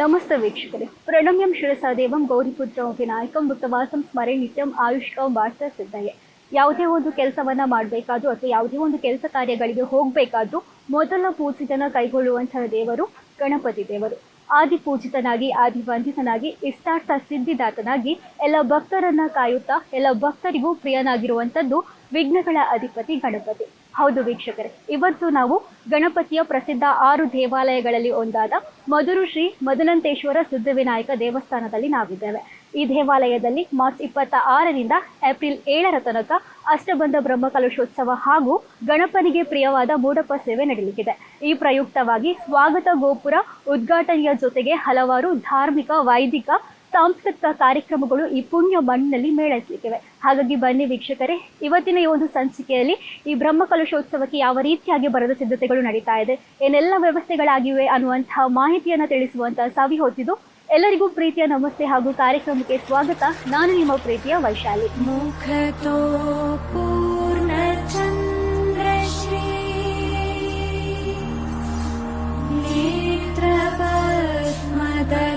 ನಮಸ್ತೆ ವೀಕ್ಷಕರೇ. ಪ್ರಣಮ್ಯಂ ಶಿರಸಾದೇವಂ ಗೌರಿಪುತ್ರಂ ವಿನಾಯಕಂ ಮೃತವಾಸಂ ಸ್ಮರೆ ನಿತ್ಯಂ ಆಯುಷ್ಕಂ ವಾಸ ಸಿದ್ಧಯೇ. ಯಾವುದೇ ಒಂದು ಕೆಲಸವನ್ನ ಮಾಡಬೇಕಾದ್ರೂ ಅಥವಾ ಯಾವುದೇ ಒಂದು ಕೆಲಸ ಕಾರ್ಯಗಳಿಗೆ ಹೋಗಬೇಕಾದ್ರೂ ಮೊದಲ ಪೂಜಿತನ ಕೈಗೊಳ್ಳುವಂತಹ ದೇವರು ಗಣಪತಿ ದೇವರು. ಆದಿ ಪೂಜಿತನಾಗಿ, ಆದಿ ವಂದಿತನಾಗಿ ಇಷ್ಟಾರ್ಥ ಸಿದ್ಧಿದಾತನಾಗಿ ಎಲ್ಲ ಭಕ್ತರನ್ನ ಕಾಯುತ್ತಾ, ಎಲ್ಲ ಭಕ್ತರಿಗೂ ಪ್ರಿಯನಾಗಿರುವಂಥದ್ದು ವಿಘ್ನಗಳ ಅಧಿಪತಿ ಗಣಪತಿ. ಹೌದು ವೀಕ್ಷಕರೇ. ಇವತ್ತು ನಾವು ಗಣಪತಿಯ ಪ್ರಸಿದ್ಧ ಆರು ದೇವಾಲಯಗಳಲ್ಲಿ ಒಂದಾದ ಮಧುರು ಶ್ರೀ ಮಧುನಂತೇಶ್ವರ ಸಿದ್ಧವಿನಾಯಕ ದೇವಸ್ಥಾನದಲ್ಲಿ ನಾವಿದ್ದೇವೆ. ಈ ದೇವಾಲಯದಲ್ಲಿ ಮಾರ್ಚ್ ಇಪ್ಪತ್ತ ಆರರಿಂದ ಏಪ್ರಿಲ್ ಏಳರ ತನಕ ಅಷ್ಟಬಂಧ ಬ್ರಹ್ಮಕಲಶೋತ್ಸವ ಹಾಗೂ ಗಣಪನಿಗೆ ಪ್ರಿಯವಾದ ಮೂಡಪ್ಪ ಸೇವೆ ನಡೆಯಲಿದೆ ಈ ಪ್ರಯುಕ್ತವಾಗಿ ಸ್ವಾಗತ ಗೋಪುರ ಉದ್ಘಾಟನೆಯ ಜೊತೆಗೆ ಹಲವಾರು ಧಾರ್ಮಿಕ, ವೈದಿಕ ಸಾಂಸ್ಕೃತಿಕ ಕಾರ್ಯಕ್ರಮಗಳು ಈ ಪುಣ್ಯ ಮಣ್ಣಿನಲ್ಲಿ ಮೇಳೈಸಲಿಕ್ಕಿವೆ. ಹಾಗಾಗಿ ಬನ್ನಿ ವೀಕ್ಷಕರೇ, ಇವತ್ತಿನ ಈ ಒಂದು ಸಂಚಿಕೆಯಲ್ಲಿ ಈ ಬ್ರಹ್ಮಕಲಶೋತ್ಸವಕ್ಕೆ ಯಾವ ರೀತಿಯಾಗಿ ಬರದ ಸಿದ್ಧತೆಗಳು ನಡೀತಾ ಇದೆ, ಏನೆಲ್ಲ ವ್ಯವಸ್ಥೆಗಳಾಗಿವೆ ಅನ್ನುವಂತಹ ಮಾಹಿತಿಯನ್ನು ತಿಳಿಸುವಂತಹ ಸವಿ ಹೊತ್ತಿದ್ದು ಎಲ್ಲರಿಗೂ ಪ್ರೀತಿಯ ನಮಸ್ತೆ ಹಾಗೂ ಕಾರ್ಯಕ್ರಮಕ್ಕೆ ಸ್ವಾಗತ. ನಾನು ನಿಮ್ಮ ಪ್ರೀತಿಯ ವೈಶಾಲಿ.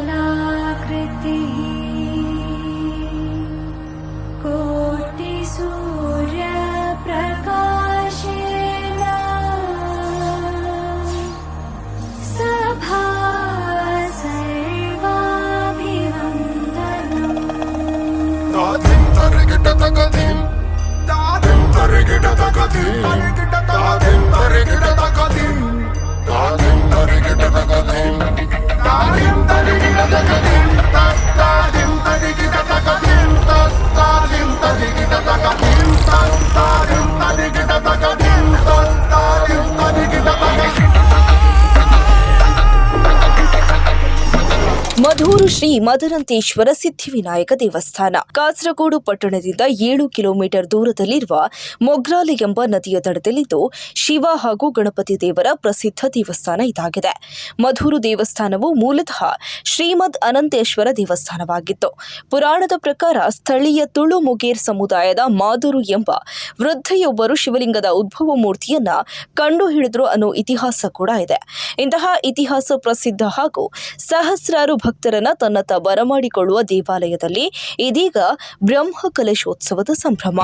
ನೇತ್ರಪದ್ಮದಲಾಕೃತಿ ಮಧೂರು ಶ್ರೀ ಮದರಂತೇಶ್ವರ ಸಿದ್ಧಿವಿನಾಯಕ ದೇವಸ್ಥಾನ. ಕಾಸರಗೋಡು ಪಟ್ಟಣದಿಂದ ಏಳು ಕಿಲೋಮೀಟರ್ ದೂರದಲ್ಲಿರುವ ಮೊಗ್ರಾಲೆ ಎಂಬ ನದಿಯ ದಡದಲ್ಲಿದ್ದು ಶಿವ ಹಾಗೂ ಗಣಪತಿ ದೇವರ ಪ್ರಸಿದ್ಧ ದೇವಸ್ಥಾನ ಇದಾಗಿದೆ. ಮಧೂರು ದೇವಸ್ಥಾನವು ಮೂಲತಃ ಶ್ರೀಮದ್ ಅನಂತೇಶ್ವರ ದೇವಸ್ಥಾನವಾಗಿತ್ತು. ಪುರಾಣದ ಪ್ರಕಾರ ಸ್ಥಳೀಯ ತುಳು ಮುಗೇರ್ ಸಮುದಾಯದ ಮಾದೂರು ಎಂಬ ವೃದ್ಧೆಯೊಬ್ಬರು ಶಿವಲಿಂಗದ ಉದ್ಭವ ಮೂರ್ತಿಯನ್ನ ಕಂಡು ಹಿಡಿದ್ರು ಅನ್ನೋ ಇತಿಹಾಸ ಕೂಡ ಇದೆ. ಇಂತಹ ಇತಿಹಾಸ ಪ್ರಸಿದ್ಧ ಹಾಗೂ ಸಹಸ್ರಾರು ಭಕ್ತರನ್ನ ತನ್ನತ್ತ ಬರಮಾಡಿಕೊಳ್ಳುವ ದೇವಾಲಯದಲ್ಲಿ ಇದೀಗ ಬ್ರಹ್ಮ ಕಲಶೋತ್ಸವದ ಸಂಭ್ರಮ.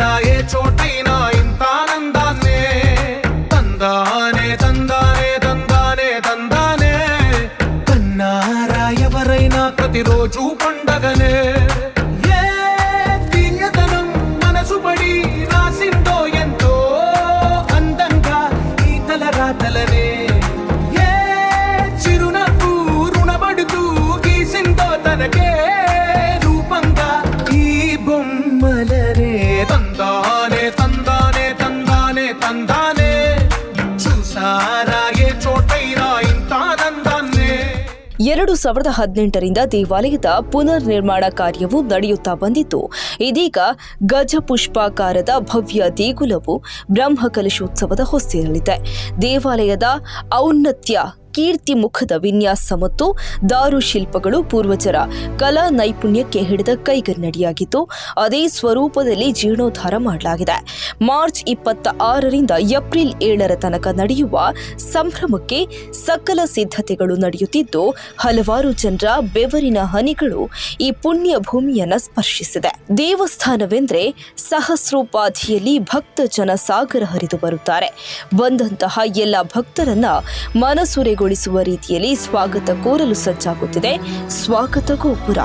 రాయే చోటైనా ಎರಡು ಸಾವಿರದ ಹದಿನೆಂಟರಿಂದ ದೇವಾಲಯದ ಪುನರ್ ನಿರ್ಮಾಣ ಕಾರ್ಯವು ನಡೆಯುತ್ತಾ ಬಂದಿತ್ತು ಇದೀಗ ಗಜಪುಷ್ಪಾಕಾರದ ಭವ್ಯ ದೇಗುಲವು ಬ್ರಹ್ಮ ಕಲಶೋತ್ಸವದ ಹೊಸ್ತಿರಲಿದೆ. ದೇವಾಲಯದ ಔನ್ನತ್ಯ ಕೀರ್ತಿ ಮುಖದ ವಿನ್ಯಾಸ ಮತ್ತು ದಾರು ಶಿಲ್ಪಗಳು ಪೂರ್ವಜರ ಕಲಾ ನೈಪುಣ್ಯಕ್ಕೆ ಹಿಡಿದ ಕೈಗನ್ನಡಿಯಾಗಿದ್ದು, ಅದೇ ಸ್ವರೂಪದಲ್ಲಿ ಜೀರ್ಣೋದ್ಧಾರ ಮಾಡಲಾಗಿದೆ. ಮಾರ್ಚ್ ಇಪ್ಪತ್ತ ಆರರಿಂದ ಏಪ್ರಿಲ್ ಏಳರ ತನಕ ನಡೆಯುವ ಸಂಭ್ರಮಕ್ಕೆ ಸಕಲ ಸಿದ್ಧತೆಗಳು ನಡೆಯುತ್ತಿದ್ದು, ಹಲವಾರು ಜನರ ಬೆವರಿನ ಹನಿಗಳು ಈ ಪುಣ್ಯ ಭೂಮಿಯನ್ನು ಸ್ಪರ್ಶಿಸಿದೆ. ದೇವಸ್ಥಾನವೆಂದರೆ ಸಹಸ್ರೋಪಾಧಿಯಲ್ಲಿ ಭಕ್ತ ಜನ ಸಾಗರ ಹರಿದು ಬರುತ್ತಾರೆ. ಬಂದಂತಹ ಎಲ್ಲ ಭಕ್ತರನ್ನ ಮನಸೂರೆಗೊಳಿಸುವ ರೀತಿಯಲ್ಲಿ ಸ್ವಾಗತ ಕೋರಲು ಸಜ್ಜಾಗುತ್ತಿದೆ. ಸ್ವಾಗತ ಗೋಪುರ.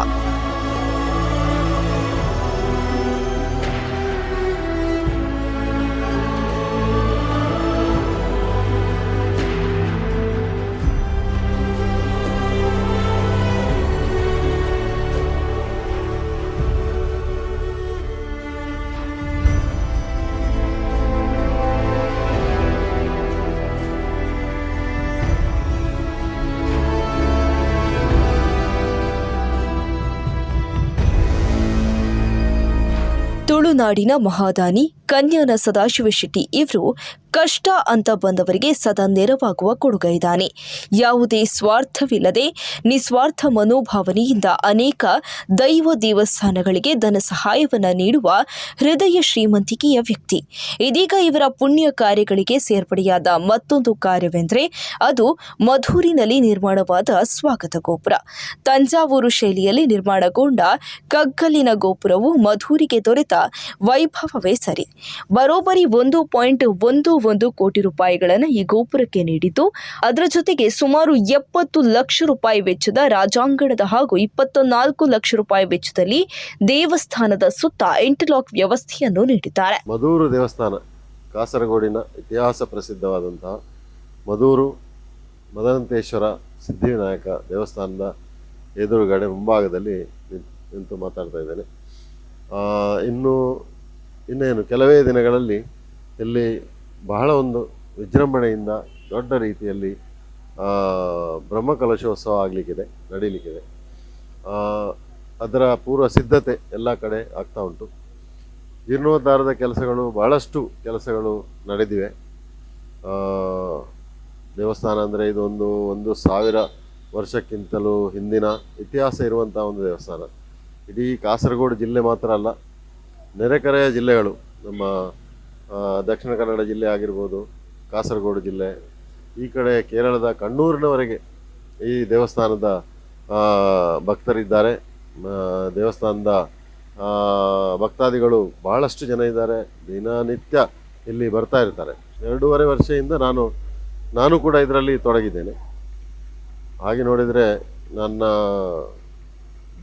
ತುಳುನಾಡಿನ ಮಹಾದಾನಿ ಕನ್ಯಾನ ಸದಾಶಿವ ಶೆಟ್ಟಿ ಇವರು ಕಷ್ಟ ಅಂತ ಬಂದವರಿಗೆ ಸದಾ ನೆರವಾಗುವ ಕೊಡುಗೈದಾನೆ ಯಾವುದೇ ಸ್ವಾರ್ಥವಿಲ್ಲದೆ ನಿಸ್ವಾರ್ಥ ಮನೋಭಾವನೆಯಿಂದ ಅನೇಕ ದೈವ ದೇವಸ್ಥಾನಗಳಿಗೆ ಧನ ಸಹಾಯವನ್ನು ನೀಡುವ ಹೃದಯ ಶ್ರೀಮಂತಿಕೆಯ ವ್ಯಕ್ತಿ. ಇದೀಗ ಇವರ ಪುಣ್ಯ ಕಾರ್ಯಗಳಿಗೆ ಸೇರ್ಪಡೆಯಾದ ಮತ್ತೊಂದು ಕಾರ್ಯವೆಂದರೆ ಅದು ಮಧೂರಿನಲ್ಲಿ ನಿರ್ಮಾಣವಾದ ಸ್ವಾಗತ ಗೋಪುರ. ತಂಜಾವೂರು ಶೈಲಿಯಲ್ಲಿ ನಿರ್ಮಾಣಗೊಂಡ ಕಗ್ಗಲಿನ ಗೋಪುರವು ಮಧೂರಿಗೆ ದೊರೆತ ವೈಭವವೇ ಸರಿ. ಬರೋಬ್ಬರಿ ಒಂದು ಪಾಯಿಂಟ್ ಒಂದು ಒಂದು ಕೋಟಿ ರೂಪಾಯಿಗಳನ್ನು ಈ ಗೋಪುರಕ್ಕೆ ನೀಡಿತು ಅದರ ಜೊತೆಗೆ ಸುಮಾರು ಎಪ್ಪತ್ತು ಲಕ್ಷ ರೂಪಾಯಿ ವೆಚ್ಚದ ರಾಜಾಂಗಣದ ಹಾಗೂ ಇಪ್ಪತ್ತ ನಾಲ್ಕು ಲಕ್ಷ ರೂಪಾಯಿ ವೆಚ್ಚದಲ್ಲಿ ದೇವಸ್ಥಾನದ ಸುತ್ತ ಇಂಟರ್ಲಾಕ್ ವ್ಯವಸ್ಥೆಯನ್ನು ನೀಡಿದ್ದಾರೆ. ಮಧೂರು ದೇವಸ್ಥಾನ, ಕಾಸರಗೋಡಿನ ಇತಿಹಾಸ ಪ್ರಸಿದ್ಧವಾದಂತಹ ಮಧೂರು ಮದನಂತೇಶ್ವರ ಸಿದ್ಧಿವಿನಾಯಕ ದೇವಸ್ಥಾನದ ಎದುರುಗಡೆ ಮುಂಭಾಗದಲ್ಲಿ ನಿಂತ್- ಮಾತಾಡ್ತಾ ಇದ್ದೇನೆ. ಇನ್ನು, ಇನ್ನೇನು, ಕೆಲವೇ ದಿನಗಳಲ್ಲಿ ಇಲ್ಲಿ ಬಹಳ ಒಂದು ವಿಜೃಂಭಣೆಯಿಂದ ದೊಡ್ಡ ರೀತಿಯಲ್ಲಿ ಬ್ರಹ್ಮಕಲಶೋತ್ಸವ ಆಗಲಿಕ್ಕಿದೆ, ನಡೀಲಿಕ್ಕಿದೆ. ಅದರ ಪೂರ್ವ ಸಿದ್ಧತೆ ಎಲ್ಲ ಕಡೆ ಆಗ್ತಾ ಉಂಟು. ಜೀರ್ಣೋದ್ಧಾರದ ಕೆಲಸಗಳು, ಬಹಳಷ್ಟು ಕೆಲಸಗಳು ನಡೆದಿವೆ. ದೇವಸ್ಥಾನ ಅಂದರೆ ಇದೊಂದು ಒಂದು ಸಾವಿರ ವರ್ಷಕ್ಕಿಂತಲೂ ಹಿಂದಿನ ಇತಿಹಾಸ ಇರುವಂಥ ಒಂದು ದೇವಸ್ಥಾನ. ಇಡೀ ಕಾಸರಗೋಡು ಜಿಲ್ಲೆ ಮಾತ್ರ ಅಲ್ಲ, ನೆರೆಕರೆಯ ಜಿಲ್ಲೆಗಳು, ನಮ್ಮ ದಕ್ಷಿಣ ಕನ್ನಡ ಜಿಲ್ಲೆ ಆಗಿರ್ಬೋದು, ಕಾಸರಗೋಡು ಜಿಲ್ಲೆ, ಈ ಕಡೆ ಕೇರಳದ ಕಣ್ಣೂರಿನವರೆಗೆ ಈ ದೇವಸ್ಥಾನದ ಭಕ್ತರಿದ್ದಾರೆ. ದೇವಸ್ಥಾನದ ಭಕ್ತಾದಿಗಳು ಬಹಳಷ್ಟು ಜನ ಇದ್ದಾರೆ. ದಿನನಿತ್ಯ ಇಲ್ಲಿ ಬರ್ತಾ ಇರ್ತಾರೆ. ಎರಡೂವರೆ ವರ್ಷದಿಂದ ನಾನು ನಾನು ಕೂಡ ಇದರಲ್ಲಿ ತೊಡಗಿದ್ದೇನೆ. ಹಾಗೆ ನೋಡಿದರೆ ನನ್ನ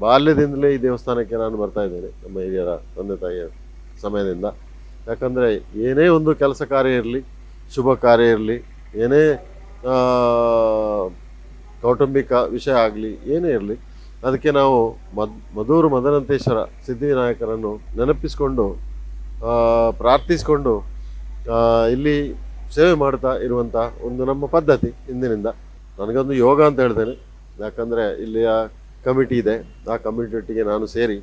ಬಾಲ್ಯದಿಂದಲೇ ಈ ದೇವಸ್ಥಾನಕ್ಕೆ ನಾನು ಬರ್ತಾ ಇದ್ದೇನೆ. ನಮ್ಮ ಹಿರಿಯರ ತಂದೆ ತಾಯಿಯ ಸಮಯದಿಂದ. ಯಾಕಂದರೆ ಏನೇ ಒಂದು ಕೆಲಸ ಕಾರ್ಯ ಇರಲಿ, ಶುಭ ಕಾರ್ಯ ಇರಲಿ, ಏನೇ ಕೌಟುಂಬಿಕ ವಿಷಯ ಆಗಲಿ, ಏನೇ ಇರಲಿ, ಅದಕ್ಕೆ ನಾವು ಮದ್, ಮಧೂರು ಮದನಂತೇಶ್ವರ ಸಿದ್ಧಿವಿನಾಯಕರನ್ನು ನೆನಪಿಸಿಕೊಂಡು ಪ್ರಾರ್ಥಿಸಿಕೊಂಡು ಇಲ್ಲಿ ಸೇವೆ ಮಾಡ್ತಾ ಇರುವಂಥ ಒಂದು ನಮ್ಮ ಪದ್ಧತಿ ಇಂದಿನಿಂದ. ನನಗೊಂದು ಯೋಗ ಅಂತ ಹೇಳ್ತೇನೆ. ಯಾಕಂದರೆ ಇಲ್ಲಿಯ ಕಮಿಟಿ ಇದೆ. ಆ ಕಮಿಟಿಗೆ ನಾನು ಸೇರಿ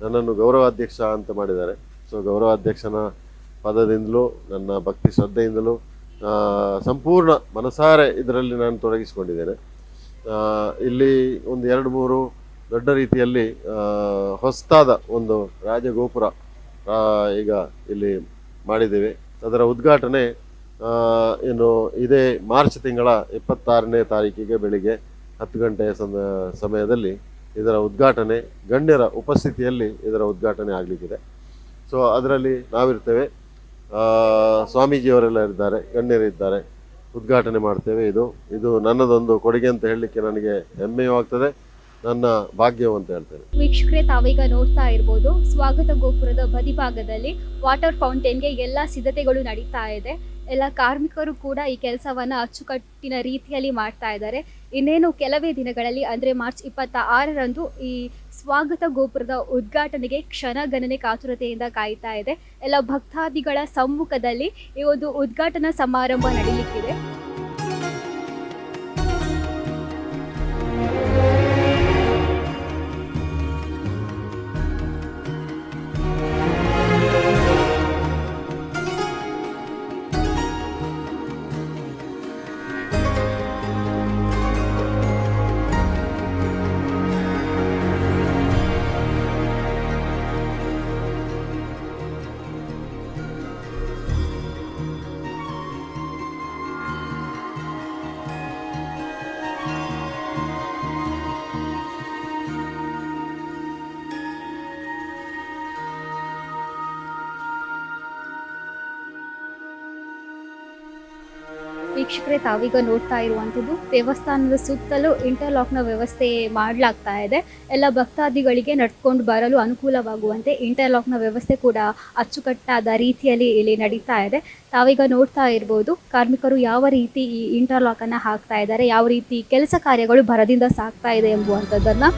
ನನ್ನನ್ನು ಗೌರವಾಧ್ಯಕ್ಷ ಅಂತ ಮಾಡಿದ್ದಾರೆ. ಸೊ ಗೌರವಾಧ್ಯಕ್ಷನ ಪದದಿಂದಲೂ, ನನ್ನ ಭಕ್ತಿ ಶ್ರದ್ಧೆಯಿಂದಲೂ ಸಂಪೂರ್ಣ ಮನಸಾರೆ ಇದರಲ್ಲಿ ನಾನು ತೊಡಗಿಸಿಕೊಂಡಿದ್ದೇನೆ. ಇಲ್ಲಿ ಒಂದು ಎರಡು ಮೂರು ದೊಡ್ಡ ರೀತಿಯಲ್ಲಿ ಹೊಸ್ತಾದ ಒಂದು ರಾಜಗೋಪುರ ಈಗ ಇಲ್ಲಿ ಮಾಡಿದ್ದೇವೆ. ಅದರ ಉದ್ಘಾಟನೆ ಏನು ಇದೇ ಮಾರ್ಚ್ ತಿಂಗಳ ಇಪ್ಪತ್ತಾರನೇ ತಾರೀಕಿಗೆ ಬೆಳಿಗ್ಗೆ ಹತ್ತು ಗಂಟೆಯ ಸಮ- ಸಮಯದಲ್ಲಿ ಇದರ ಉದ್ಘಾಟನೆ, ಗಣ್ಯರ ಉಪಸ್ಥಿತಿಯಲ್ಲಿ ಇದರ ಉದ್ಘಾಟನೆ ಆಗಲಿಕ್ಕಿದೆ. ಸೊ, ಅದರಲ್ಲಿ ನಾವಿರ್ತೇವೆ. ಸ್ವಾಮೀಜಿಯವರೆಲ್ಲ ಇದ್ದಾರೆ ಗಣ್ಯರಿದ್ದಾರೆ ಉದ್ಘಾಟನೆ ಮಾಡ್ತೇವೆ ಇದು. ಇದು ನನ್ನದೊಂದು ಕೊಡುಗೆ ಅಂತ ಹೇಳಲಿಕ್ಕೆ ನನಗೆ ಹೆಮ್ಮೆಯೂ ಆಗ್ತದೆ ನನ್ನ ಭಾಗ್ಯವು ಅಂತ ಹೇಳ್ತೇನೆ. ವೀಕ್ಷಕರೇ, ತಾವೀಗ ನೋಡ್ತಾ ಇರ್ಬೋದು, ಸ್ವಾಗತ ಗೋಪುರದ ಬದಿಭಾಗದಲ್ಲಿ ವಾಟರ್ ಫೌಂಟೇನ್ಗೆ ಎಲ್ಲ ಸಿದ್ಧತೆಗಳು ನಡೀತಾ ಇದೆ. ಎಲ್ಲ ಕಾರ್ಮಿಕರು ಕೂಡ ಈ ಕೆಲಸವನ್ನ ಅಚ್ಚುಕಟ್ಟಿನ ರೀತಿಯಲ್ಲಿ ಮಾಡ್ತಾ ಇದ್ದಾರೆ. ಇನ್ನೇನು ಕೆಲವೇ ದಿನಗಳಲ್ಲಿ ಅಂದ್ರೆ ಮಾರ್ಚ್ ಇಪ್ಪತ್ತ ಆರರಂದು ಈ ಸ್ವಾಗತ ಗೋಪುರದ ಉದ್ಘಾಟನೆಗೆ ಕ್ಷಣಗಣನೆ ಕಾತುರತೆಯಿಂದ ಕಾಯ್ತಾ ಇದೆ. ಎಲ್ಲ ಭಕ್ತಾದಿಗಳ ಸಮ್ಮುಖದಲ್ಲಿ ಈ ಒಂದು ಉದ್ಘಾಟನಾ ಸಮಾರಂಭ ನಡೀಲಿಕ್ಕಿದೆ. ವೀಕ್ಷಕರೇ, ತಾವೀಗ ನೋಡ್ತಾ ಇರುವಂಥದ್ದು ದೇವಸ್ಥಾನದ ಸುತ್ತಲೂ ಇಂಟರ್ಲಾಕ್ನ ವ್ಯವಸ್ಥೆ ಮಾಡಲಾಗ್ತಾ ಇದೆ. ಎಲ್ಲ ಭಕ್ತಾದಿಗಳಿಗೆ ನಡ್ಕೊಂಡು ಬರಲು ಅನುಕೂಲವಾಗುವಂತೆ ಇಂಟರ್ಲಾಕ್ನ ವ್ಯವಸ್ಥೆ ಕೂಡ ಅಚ್ಚುಕಟ್ಟಾದ ರೀತಿಯಲ್ಲಿ ಇಲ್ಲಿ ನಡೀತಾ ಇದೆ. ತಾವೀಗ ನೋಡ್ತಾ ಇರ್ಬೋದು, ಕಾರ್ಮಿಕರು ಯಾವ ರೀತಿ ಈ ಇಂಟರ್ಲಾಕನ್ನು ಹಾಕ್ತಾ ಇದ್ದಾರೆ, ಯಾವ ರೀತಿ ಕೆಲಸ ಕಾರ್ಯಗಳು ಭರದಿಂದ ಸಾಗ್ತಾ ಇದೆ ಎಂಬುವಂಥದ್ದನ್ನು.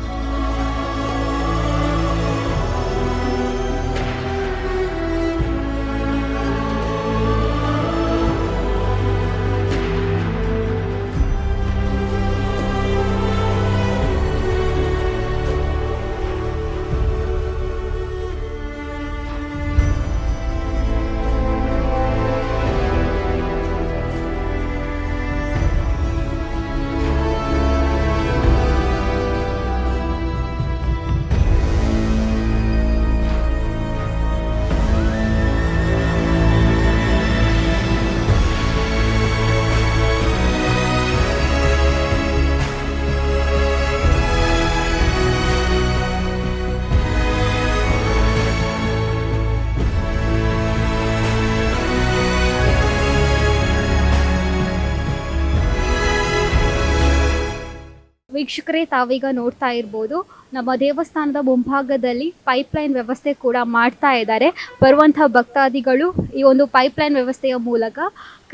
ವೀಕ್ಷಕರೇ, ತಾವೀಗ ನೋಡ್ತಾ ಇರ್ಬೋದು, ನಮ್ಮ ದೇವಸ್ಥಾನದ ಮುಂಭಾಗದಲ್ಲಿ ಪೈಪ್ಲೈನ್ ವ್ಯವಸ್ಥೆ ಕೂಡ ಮಾಡ್ತಾ ಇದ್ದಾರೆ. ಬರುವಂತಹ ಭಕ್ತಾದಿಗಳು ಈ ಒಂದು ಪೈಪ್ಲೈನ್ ವ್ಯವಸ್ಥೆಯ ಮೂಲಕ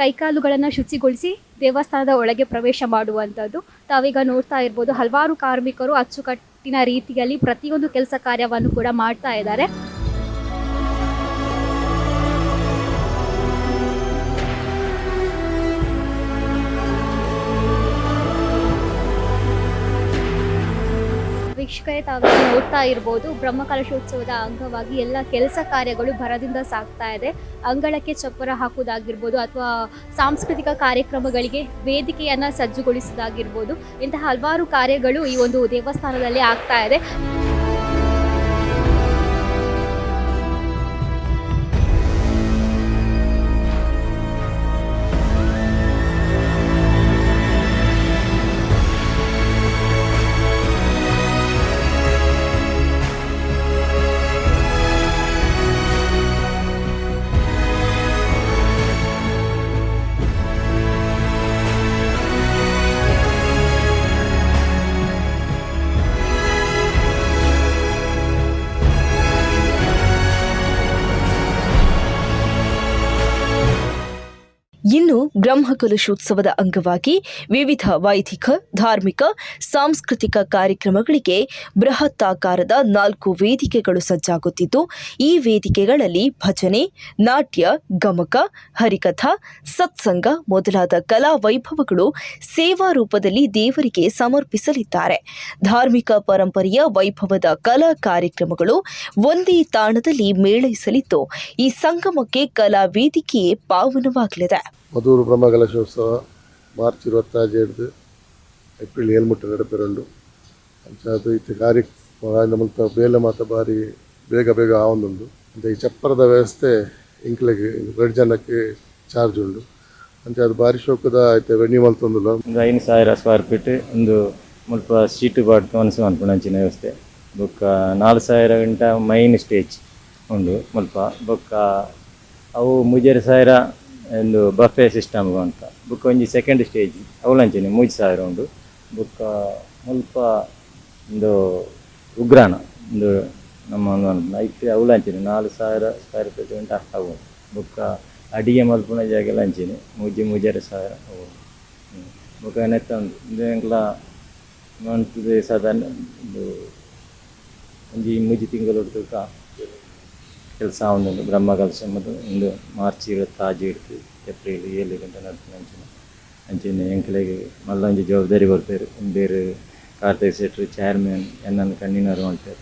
ಕೈಕಾಲುಗಳನ್ನು ಶುಚಿಗೊಳಿಸಿ ದೇವಸ್ಥಾನದ ಒಳಗೆ ಪ್ರವೇಶ ಮಾಡುವಂಥದ್ದು. ತಾವೀಗ ನೋಡ್ತಾ ಇರ್ಬೋದು, ಹಲವಾರು ಕಾರ್ಮಿಕರು ಅಚ್ಚುಕಟ್ಟಿನ ರೀತಿಯಲ್ಲಿ ಪ್ರತಿಯೊಂದು ಕೆಲಸ ಕಾರ್ಯವನ್ನು ಕೂಡ ಮಾಡ್ತಾ ಇದ್ದಾರೆ. ತಾವು ನೋಡ್ತಾ ಇರ್ಬೋದು. ಬ್ರಹ್ಮಕಲಶೋತ್ಸವದ ಅಂಗವಾಗಿ ಎಲ್ಲ ಕೆಲಸ ಕಾರ್ಯಗಳು ಭರದಿಂದ ಸಾಗ್ತಾ ಇದೆ. ಅಂಗಳಕ್ಕೆ ಚಪ್ಪರ ಹಾಕುವುದಾಗಿರ್ಬೋದು ಅಥವಾ ಸಾಂಸ್ಕೃತಿಕ ಕಾರ್ಯಕ್ರಮಗಳಿಗೆ ವೇದಿಕೆಯನ್ನು ಸಜ್ಜುಗೊಳಿಸುವುದಾಗಿರ್ಬೋದು ಇಂತಹ ಹಲವಾರು ಕಾರ್ಯಗಳು ಈ ಒಂದು ದೇವಸ್ಥಾನದಲ್ಲಿ ಆಗ್ತಾ ಇದೆ. ಇನ್ನು ಬ್ರಹ್ಮಕಲಶೋತ್ಸವದ ಅಂಗವಾಗಿ ವಿವಿಧ ವೈದಿಕ, ಧಾರ್ಮಿಕ, ಸಾಂಸ್ಕೃತಿಕ ಕಾರ್ಯಕ್ರಮಗಳಿಗೆ ಬೃಹತ್ತಾಕಾರದ ನಾಲ್ಕು ವೇದಿಕೆಗಳು ಸಜ್ಜಾಗುತ್ತಿದ್ದು, ಈ ವೇದಿಕೆಗಳಲ್ಲಿ ಭಜನೆ, ನಾಟ್ಯ, ಗಮಕ, ಹರಿಕಥಾ, ಸತ್ಸಂಗ ಮೊದಲಾದ ಕಲಾ ವೈಭವಗಳು ಸೇವಾ ರೂಪದಲ್ಲಿ ದೇವರಿಗೆ ಸಮರ್ಪಿಸಲಿದ್ದಾರೆ. ಧಾರ್ಮಿಕ ಪರಂಪರೆಯ ವೈಭವದ ಕಲಾ ಕಾರ್ಯಕ್ರಮಗಳು ಒಂದೇ ತಾಣದಲ್ಲಿ ಮೇಳೈಸಲಿದ್ದು, ಈ ಸಂಗಮಕ್ಕೆ ಕಲಾ ವೇದಿಕೆಯೇ ಪಾವನವಾಗಲಿದೆ. மதுர் பிரம்ம ಮಾರ್ಚ್ மார்ச் இருபத்தாஞ்சேடு ஏப்ரல் ஏழ்முட்டு நடப்பெறண்டு ಅಂಚಾದ ಇತ್ತ ಕಾರ್ಯಕ್ರಮ ಮುಲ್ಪ ಬೇಲೆ ಮಾತ ಬಾರಿ ಬೇಗ ಬೇಗ ಆವೊಂದುಂಡು ಅಂತ ಈ ಚಪ್ಪರದ ವ್ಯವಸ್ಥೆ ಇಂಕ್ಲೆಗೆ ಎರಡು ಜನಕ್ಕೆ ಚಾರ್ಜ್ ಉಂಡು ಅಂಚೆ ಅದು ಭಾರಿ ಶೋಕದ ಐತೆ, ವೆಣ್ಣಿ ಮಲ್ತೊಂದುಲ್ಲ ಒಂದು ಐದು ಸಾವಿರ ಸ್ಕ್ವೇರ್ ಫೀಟ್ ಒಂದು ಮುಲ್ಪ ಸೀಟು ಬಾಟ್ ಮನಸ್ಸು ಅನ್ಕೊಂಡಂಚಿನ ವ್ಯವಸ್ಥೆ. ಬೊಕ್ಕ ನಾಲ್ಕು ಸಾವಿರ ಗಂಟ ಮೈನ್ ಸ್ಟೇಜ್ ಉಂಡು ಮುಲ್ಪ ಬೊಕ್ಕ ಅವು ಮುಜೇರು ಸಾವಿರ ಒಂದು ಬಫೆ ಸಿಸ್ಟಮ್ ಅಂತ. ಬುಕ್ ಒಂಜಿ ಸೆಕೆಂಡ್ ಸ್ಟೇಜ್ ಅವಲಂಚನೆ ಮೂಜಿ ಸಾವಿರ ಉಂಡು ಬೊಕ್ಕ ಮುಲ್ಪ ಒಂದು ಉಗ್ರಾಣ, ಒಂದು ನಮ್ಮ ಐತೆ ಅವಲಂಚಿನ, ನಾಲ್ಕು ಸಾವಿರ ಸ್ಕ್ವೇರ್ ಫೀಟ್ ಅರ್ಥ ಅವು ಬುಕ್ಕ ಅಡಿಗೆ ಮಲ್ಪುನ ಜಾಗ ಲಂಚಿನಿ ಮೂಜಿ ಮೂಜರೆ ಸಾವಿರ ಅವು ಬುಕ್ಕ ಬೊಕ ಇದೆಲ್ಲ ಮಂತ್ಲಿ ಸಾಧಾರಣ ಒಂದು ಒಂಜಿ ಮೂಜಿ ತಿಂಗಳು ತೂಕ ಕೆಲಸ ಒಂದು ಬ್ರಹ್ಮ ಕೆಲಸ ಎಂಬುದು ಒಂದು ಮಾರ್ಚ್ ಇರುವತ್ತಾಜು ಇಡ್ತು ಏಪ್ರಿಲ್ ಏಳು ಗಂಟೆ ನಡ್ತು ಅಂಚಿನ ಅಂಚಿನ ಎಂಕಲೆಗೆ ಮಲ್ಲ ಒಂಜಿ ಜವಾಬ್ದಾರಿ ಬರ್ತಾರೆ ಬೇರೆ ಕಾರ್ತಿಕ್ ಶೆಟ್ರು ಚೇರ್ಮನ್ ಎನ್ನನ್ನು ಕಣ್ಣಿನರು ಅಂತಾರೆ.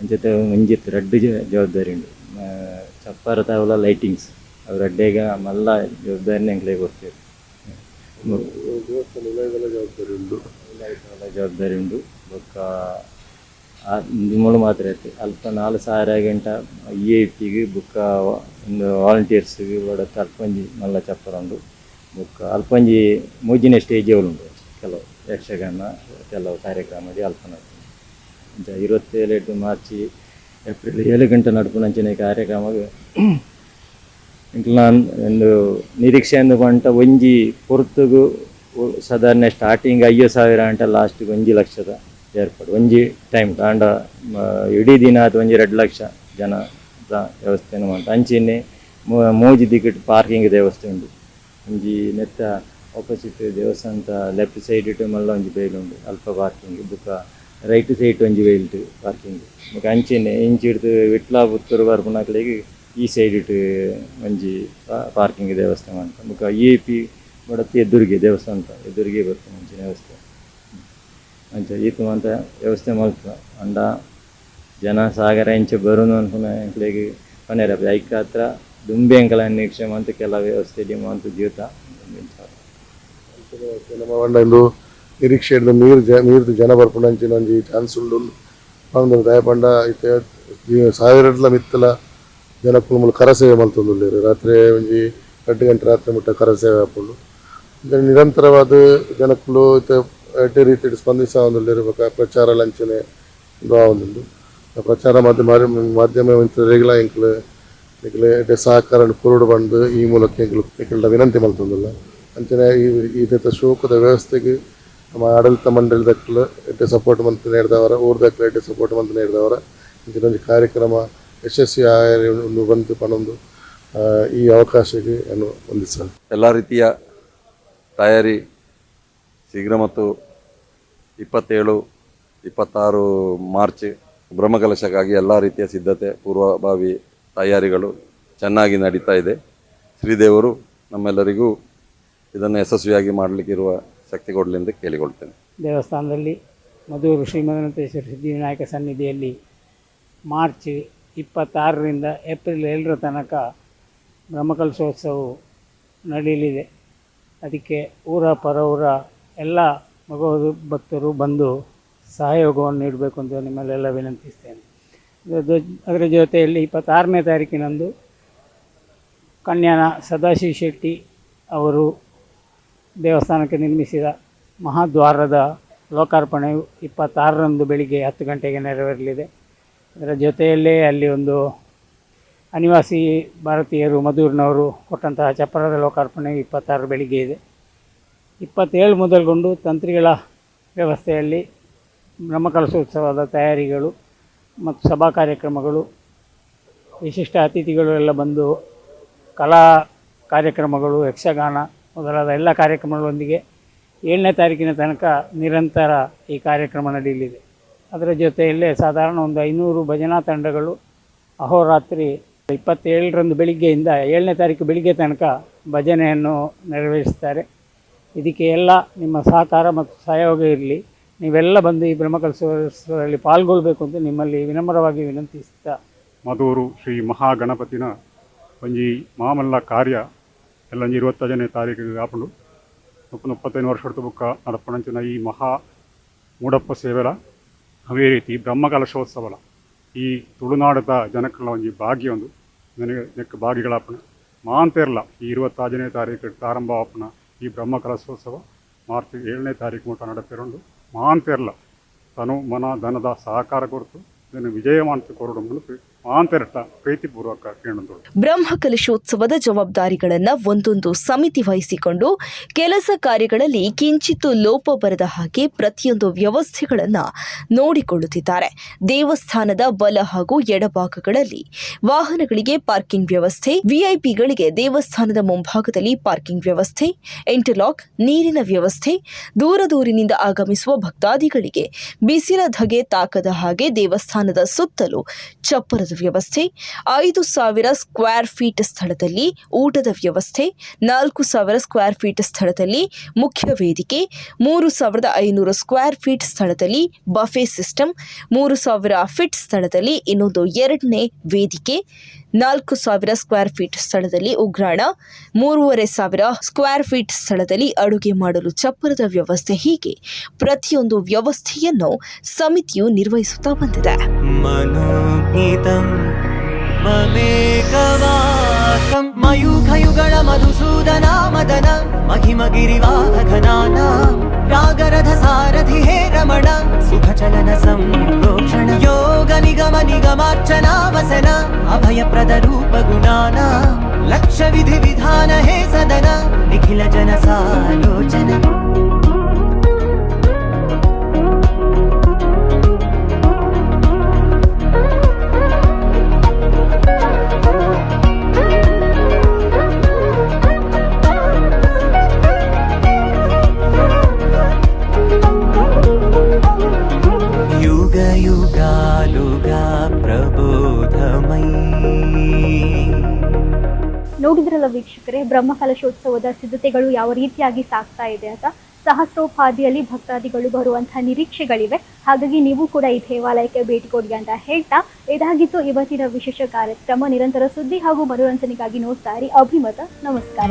ಅಂಚತೆ ಒಂಜಿತ್ತು ರಡ್ಡು ಜವಾಬ್ದಾರಿ ಉಂಟು. ಚಪ್ಪರ ತಾವಲ ಲೈಟಿಂಗ್ಸ್ ಅವ್ರ ಅಡ್ಡೆಗ ಮಲ್ಲ ಜವಾಬ್ದಾರಿನ ಎಂಕಲೆಗೆ ಬರ್ತಾರೆ ಜವಾಬ್ದಾರಿ ಉಂಟು. ಜವಾಬ್ದಾರಿ ಉಂಟು. ಬೊಕ್ಕ ನಿಮ್ಮಳು ಮಾತ್ರ ಐತೆ. ಅಲ್ಪ ನಾಲ್ಕು ಸಾವಿರ ಗಂಟ ಐ ಪಿಗೆ ಬುಕ್ಕ, ಒಂದು ವಾಲಂಟಿಯರ್ಸ್ಗೆ ಒಡತ್ತೆ ಅಲ್ಪಂಜಿ ಮಲ್ಲ ಚಪ್ಪರ ಬೊಕ್ಕ, ಅಲ್ಪಂಜಿ ಮೂಜಿನ ಸ್ಟೇಜ್ ಉಂಟು. ಕೆಲವು ಯಕ್ಷಗಾನ, ಕೆಲವು ಕಾರ್ಯಕ್ರಮ ಅಲ್ಪನ ಇಂಚ ಮಾರ್ಚ್, ಏಪ್ರಿಲ್ ಏಳು ಗಂಟೆ ನಡ್ಕೊಂಡಂಚಿನ ಕಾರ್ಯಕ್ರಮಗೆ ಇಂಟ್ಲ ಒಂದು ನಿರೀಕ್ಷೆ ಅಂದು ಬಂಟ ಒಂಜಿ ಪೊರ್ತುಗು ಸಾಧಾರಣ ಸ್ಟಾರ್ಟಿಂಗ್ ಐದು ಸಾವಿರ ಅಂಟ ಲಾಸ್ಟ್ಗೆ ಒಂಜಿ ಲಕ್ಷದ. ಏರ್ಪಾಡು. ಒಂಜಿ ಟೈಮ್ ಆಂಡ ಇಡೀ ದಿನ ಅದು ಒಂಜಿ ಎರಡು ಲಕ್ಷ ಜನ ವ್ಯವಸ್ಥೆಯನ್ನು ಮಾಡ ಅಂಚಿನ್ನೇ ಮೋಜಿ ದಿಕ್ಕಿಟ್ಟು ಪಾರ್ಕಿಂಗ್ ವ್ಯವಸ್ಥೆ ಉಂಟು. ಒಂಜಿ ನೆತ್ತ ಆಪೋಸಿಟ್ ದೇವಸ್ಥಾನದ ಲೆಫ್ಟ್ ಸೈಡ್ ಇಟ್ಟು ಮಲ್ಲ ಒಂಜಿ ಬೇಲ್ ಉಂಟು. ಅಲ್ಪ ಪಾರ್ಕಿಂಗ್ ಬುಕ್ಕ ರೈಟ್ ಸೈಡ್ ಒಂಜಿ ಬೇಲ್ಟ್ ಪಾರ್ಕಿಂಗ್ ಬುಕ್ಕ ಅಂಚಿನ್ನೇ ಇಂಚಿ ಹಿಡ್ದು ವಿಟ್ಲ, ಪುತ್ತೂರು ಬರ್ಪುನಕ್ಲೆಗೆ ಈ ಸೈಡ್ ಇಟ್ಟು ಒಂಜಿ ಪಾರ್ಕಿಂಗ್ ವ್ಯವಸ್ಥೆ ಅಂತ ಬುಕ್ಕ ಐ ಪಿ ಬಡತಿ ಎದುರಿಗೆ ದೇವಸ್ಥಾನ ಎದುರಿಗೆ ಬರ್ತದೆ ಮುಂಚಿನ ವ್ಯವಸ್ಥೆ. ಅಂಚ ಈತ್ ಮಾತ ವ್ಯವಸ್ಥೆ ಮಲ್ಪ ಅಂಡ ಜನ ಸಾಗರ ಇಂಚೆ ಬರುನು ಅನ್ಪುನ ಎಂಕ್ಲೆಗೆ ಐಕ ಹತ್ರ ದುಂಬೆ ಅಂಕಲ ನಿರೀಕ್ಷೆ ಮಂತ್ ಕೆಲ ವ್ಯವಸ್ಥೆ ಮಂತ್ ಜೀವಿತ. ಇಂದು ನಿರೀಕ್ಷೆ ಹಿಡಿದು ನೀರು ಜನ ಬರ್ಪುಂಡಂಚಿನ ಒಂಜಿ ಚಾನ್ಸ್ ಉಂಡು ಪಂಡ ಸಾವಿರ ಈ ಸಾವಿರಡ್ಲ ಮಿತ್ತಲ ಜನ ಕುಲುಮಲು ಕರಸೇವೆ ಮಲ್ತೊಂದುಲ್ಲೆರ್ ರಾತ್ರಿ ಒಂಜಿ ಎಂಟು ಗಂಟೆ ರಾತ್ರಿ ಮುಟ್ಟ ಕರಸೇವೆ ಇಂದ ನಿರಂತರವಾದ ಜನಕ್ಕೂ ಇತ್ತೆ ಎಡ್ಡೆ ರೀತಿ ಸ್ಪಂದಿಸ ಒಂದು ಬೊಕ ಪ್ರಚಾರ ಲಂಚನೆ ಒಂದು ಪ್ರಚಾರ ಮಾಧ್ಯಮ ಮಾಧ್ಯಮ ಮಿತ್ರರಿಗೆಲ್ಲ ಎಂಕ್ಲು ಸಹಕಾರ ಕುರುಡು ಬಂದು ಈ ಮೂಲಕ ಎಂಕ್ಲು ಎಂಕ್ಲ ವಿನಂತಿ ಮಲ್ತೊಂದುಲ್ಲ ಅಂಚನೆ ಈ ರೀತಿ ಶೋಕದ ವ್ಯವಸ್ಥೆಗೆ ನಮ್ಮ ಆಡಳಿತ ಮಂಡಳಿದಕ್ಕಲು ಎಟ್ಟೆ ಸಪೋರ್ಟ್ ಮಂತ್ ನೀಡಿದವರ ಊರ್ದಕ್ಕಲು ಎಟ್ಟೆ ಸಪೋರ್ಟ್ ಮಂತ್ ನೀಡಿದವರ. ಇಂಚಿನೊಂದು ಕಾರ್ಯಕ್ರಮ ಯಶಸ್ವಿ ಆಯು ಬಂತು ಪಣೊಂದು ಈ ಅವಕಾಶಕ್ಕೆ ನಾನು ಹೊಂದಿಸ ಎಲ್ಲ ರೀತಿಯ ತಯಾರಿ ಶೀಘ್ರ ಮತ್ತು ಇಪ್ಪತ್ತೇಳು, ಇಪ್ಪತ್ತಾರು ಮಾರ್ಚ್ ಬ್ರಹ್ಮಕಲಶಕ್ಕಾಗಿ ಎಲ್ಲ ರೀತಿಯ ಸಿದ್ಧತೆ, ಪೂರ್ವಭಾವಿ ತಯಾರಿಗಳು ಚೆನ್ನಾಗಿ ನಡೀತಾ ಇದೆ. ಶ್ರೀದೇವರು ನಮ್ಮೆಲ್ಲರಿಗೂ ಇದನ್ನು ಯಶಸ್ವಿಯಾಗಿ ಮಾಡಲಿಕ್ಕಿರುವ ಶಕ್ತಿ ಕೊಡಲಿ ಎಂದು ಕೇಳಿಕೊಳ್ತೇನೆ. ದೇವಸ್ಥಾನದಲ್ಲಿ ಮಧುರು ಶ್ರೀಮಂತೇಶ್ವರ ಸಿದ್ಧಿವಿನಾಯಕ ಸನ್ನಿಧಿಯಲ್ಲಿ ಮಾರ್ಚ್ ಇಪ್ಪತ್ತಾರರಿಂದ ಏಪ್ರಿಲ್ ಏಳರ ತನಕ ಬ್ರಹ್ಮಕಲಶೋತ್ಸವವು ನಡೆಯಲಿದೆ. ಅದಕ್ಕೆ ಊರ ಪರವೂರ ಎಲ್ಲ ಭಗವದ್ ಭಕ್ತರು ಬಂದು ಸಹಯೋಗವನ್ನು ನೀಡಬೇಕು ಅಂತ ನಿಮ್ಮಲ್ಲೆಲ್ಲ ವಿನಂತಿಸ್ತೇನೆ. ಅದರ ಜೊತೆಯಲ್ಲಿ ಇಪ್ಪತ್ತಾರನೇ ತಾರೀಕಿನಂದು ಕನ್ಯಾನ ಸದಾಶಿವ ಶೆಟ್ಟಿ ಅವರು ದೇವಸ್ಥಾನಕ್ಕೆ ನಿರ್ಮಿಸಿದ ಮಹಾದ್ವಾರದ ಲೋಕಾರ್ಪಣೆಯು ಇಪ್ಪತ್ತಾರರಂದು ಬೆಳಿಗ್ಗೆ ಹತ್ತು ಗಂಟೆಗೆ ನೆರವೇರಲಿದೆ. ಅದರ ಜೊತೆಯಲ್ಲೇ ಅಲ್ಲಿ ಒಂದು ಅನಿವಾಸಿ ಭಾರತೀಯರು ಮಧೂರಿನವರು ಕೊಟ್ಟಂತಹ ಚಪ್ಪರದ ಲೋಕಾರ್ಪಣೆ ಇಪ್ಪತ್ತಾರು ಬೆಳಿಗ್ಗೆ ಇದೆ. ಇಪ್ಪತ್ತೇಳು ಮೊದಲುಗೊಂಡು ತಂತ್ರಿಗಳ ವ್ಯವಸ್ಥೆಯಲ್ಲಿ ಬ್ರಹ್ಮಕಲಶೋತ್ಸವದ ತಯಾರಿಗಳು ಮತ್ತು ಸಭಾ ಕಾರ್ಯಕ್ರಮಗಳು, ವಿಶಿಷ್ಟ ಅತಿಥಿಗಳು ಎಲ್ಲ ಬಂದು ಕಲಾ ಕಾರ್ಯಕ್ರಮಗಳು, ಯಕ್ಷಗಾನ ಮೊದಲಾದ ಎಲ್ಲ ಕಾರ್ಯಕ್ರಮಗಳೊಂದಿಗೆ ಏಳನೇ ತಾರೀಕಿನ ತನಕ ನಿರಂತರ ಈ ಕಾರ್ಯಕ್ರಮ ನಡೆಯಲಿದೆ. ಅದರ ಜೊತೆಯಲ್ಲೇ ಸಾಧಾರಣ ಒಂದು ಐನೂರು ಭಜನಾ ತಂಡಗಳು ಅಹೋರಾತ್ರಿ ಇಪ್ಪತ್ತೇಳರಂದು ಬೆಳಿಗ್ಗೆಯಿಂದ ಏಳನೇ ತಾರೀಕು ಬೆಳಿಗ್ಗೆ ತನಕ ಭಜನೆಯನ್ನು ನೆರವೇರಿಸ್ತಾರೆ ಇದಕ್ಕೆ ಎಲ್ಲ ನಿಮ್ಮ ಸಹಕಾರ ಮತ್ತು ಸಹಯೋಗ ಇರಲಿ. ನೀವೆಲ್ಲ ಬಂದು ಈ ಬ್ರಹ್ಮಕಲಶೋತ್ಸವದಲ್ಲಿ ಪಾಲ್ಗೊಳ್ಬೇಕು ಅಂತ ನಿಮ್ಮಲ್ಲಿ ವಿನಮ್ರವಾಗಿ ವಿನಂತಿಸ್ತ. ಮದೂರು ಶ್ರೀ ಮಹಾಗಣಪತಿನ ಒಂಜಿ ಮಾಮಲ್ಲ ಕಾರ್ಯ ಎಲ್ಲ ಇರುವತ್ತೈದನೇ ತಾರೀಕಿಗೆ ಆಪುಂಡು ಮುಪ್ಪ ಮುಪ್ಪತ್ತೈದು ವರ್ಷದ ಬುಕ್ಕ ನಡಪಣಂಚಿನ ಈ ಮಹಾ ಮೂಡಪ್ಪ ಸೇವೆಲ. ಅವೇ ರೀತಿ ಬ್ರಹ್ಮಕಲಶೋತ್ಸವಲ ಈ ತುಳುನಾಡದ ಜನಕ್ಕಳ ಒಂಜಿ ಭಾಗ್ಯ ಒಂದು. ನನಗೆ ನೆಕ್ಕ ಭಾಗ್ಯಗಳಾಪಣ ಮಾಂತೇರ್ಲ ಈ ಇರುವತ್ತಾಜನೇ ತಾರೀಕು ಪ್ರಾರಂಭ ಆಪಣ ಈ ಬ್ರಹ್ಮಕಲಶೋತ್ಸವ ಮಾರ್ಚ್ ಏಳನೇ ತಾರೀಕು ಮುಟ ನಡಪೆರೊಂಡು ಮಾಂತೇರ್ಲ ತನು ಮನ ಧನದ ಸಹಕಾರ ಕೊರತು ಇದನ್ನು ವಿಜಯಮಾನತೆ ಕೊರಡು ಮುಳುಪು ಕೇಳುವುದು ಬ್ರಹ್ಮಕಲಶೋತ್ಸವದ ಜವಾಬ್ದಾರಿಗಳನ್ನ ಒಂದೊಂದು ಸಮಿತಿ ವಹಿಸಿಕೊಂಡು ಕೆಲಸ ಕಾರ್ಯಗಳಲ್ಲಿ ಕಿಂಚಿತ್ತು ಲೋಪ ಬರದ ಹಾಗೆ ಪ್ರತಿಯೊಂದು ವ್ಯವಸ್ಥೆಗಳನ್ನ ನೋಡಿಕೊಳ್ಳುತ್ತಿದ್ದಾರೆ. ದೇವಸ್ಥಾನದ ಬಲ ಹಾಗೂ ಎಡಭಾಗಗಳಲ್ಲಿ ವಾಹನಗಳಿಗೆ ಪಾರ್ಕಿಂಗ್ ವ್ಯವಸ್ಥೆ, ವಿಐಪಿಗಳಿಗೆ ದೇವಸ್ಥಾನದ ಮುಂಭಾಗದಲ್ಲಿ ಪಾರ್ಕಿಂಗ್ ವ್ಯವಸ್ಥೆ, ಇಂಟರ್ಲಾಕ್, ನೀರಿನ ವ್ಯವಸ್ಥೆ, ದೂರ ದೂರಿನಿಂದ ಆಗಮಿಸುವ ಭಕ್ತಾದಿಗಳಿಗೆ ಬಿಸಿಲ ಧಗೆ ತಾಕದ ಹಾಗೆ ದೇವಸ್ಥಾನದ ಸುತ್ತಲೂ ಚಪ್ಪರದ ವ್ಯವಸ್ಥೆ, ಐದು ಸಾವಿರ ಸ್ಕ್ವೇರ್ ಫೀಟ್ ಸ್ಥಳದಲ್ಲಿ ಊಟದ ವ್ಯವಸ್ಥೆ, ನಾಲ್ಕು ಸಾವಿರ ಸ್ಕ್ವೇರ್ ಫೀಟ್ ಸ್ಥಳದಲ್ಲಿ ಮುಖ್ಯ ವೇದಿಕೆ, ಮೂರು ಸಾವಿರದ ಐನೂರು ಸ್ಕ್ವೇರ್ ಫೀಟ್ ಸ್ಥಳದಲ್ಲಿ ಬಫೆ ಸಿಸ್ಟಮ್ ಮೂರು ಸಾವಿರ ಫೀಟ್ ಸ್ಥಳದಲ್ಲಿ ಇನ್ನೊಂದು ಎರಡನೇ ವೇದಿಕೆ ನಾಲ್ಕು ಸಾವಿರ ಸ್ಕ್ವೇರ್ ಫೀಟ್ ಸ್ಥಳದಲ್ಲಿ ಉಗ್ರಾಣ, ಮೂರುವರೆ ಸಾವಿರ ಸ್ಕ್ವೇರ್ ಫೀಟ್ ಸ್ಥಳದಲ್ಲಿ ಅಡುಗೆ ಮಾಡಲು ಚಪ್ಪರದ ವ್ಯವಸ್ಥೆ ಹೀಗೆ. ಪ್ರತಿಯೊಂದು ವ್ಯವಸ್ಥೆಯನ್ನು ಸಮಿತಿಯು ನಿರ್ವಹಿಸುತ್ತಾ ಬಂದಿದೆ. ಮಯೂಖಯುಗಳ ಮಧುಸೂದನ ಮದನ, ಮಹಿಮಗಿರಿವಾಘನಾನ ರಾಗರಥ ಸಾರಥಿ ಹೇ ರಮಣ, ಸುಖಚಲನ ಸಂರೋಷಣ ಯೋ నిగమ నిగమార్చనావసన అభయప్రద రూప గుణాన లక్ష విధి విధాన హే సదన నిఖిల జన సాలోచన. ನೋಡಿದ್ರಲ್ಲ ವೀಕ್ಷಕರೇ, ಬ್ರಹ್ಮಕಲಶೋತ್ಸವದ ಸಿದ್ಧತೆಗಳು ಯಾವ ರೀತಿಯಾಗಿ ಸಾಗ್ತಾ ಇದೆ ಅಂತ? ಸಹಸ್ರೋಪಾದಿಯಲ್ಲಿ ಭಕ್ತಾದಿಗಳು ಬರುವಂತಹ ನಿರೀಕ್ಷೆಗಳಿವೆ. ಹಾಗಾಗಿ ನೀವು ಕೂಡ ಈ ದೇವಾಲಯಕ್ಕೆ ಭೇಟಿ ಕೊಡಿ ಅಂತ ಹೇಳ್ತಾ, ಇದಾಗಿತ್ತು ಇವತ್ತಿನ ವಿಶೇಷ ಕಾರ್ಯಕ್ರಮ. ನಿರಂತರ ಸುದ್ದಿ ಹಾಗೂ ಮನೋರಂಜನೆಗಾಗಿ ನೋಡ್ತಾ ಇರಿ. ಅಭಿಮತ, ನಮಸ್ಕಾರ.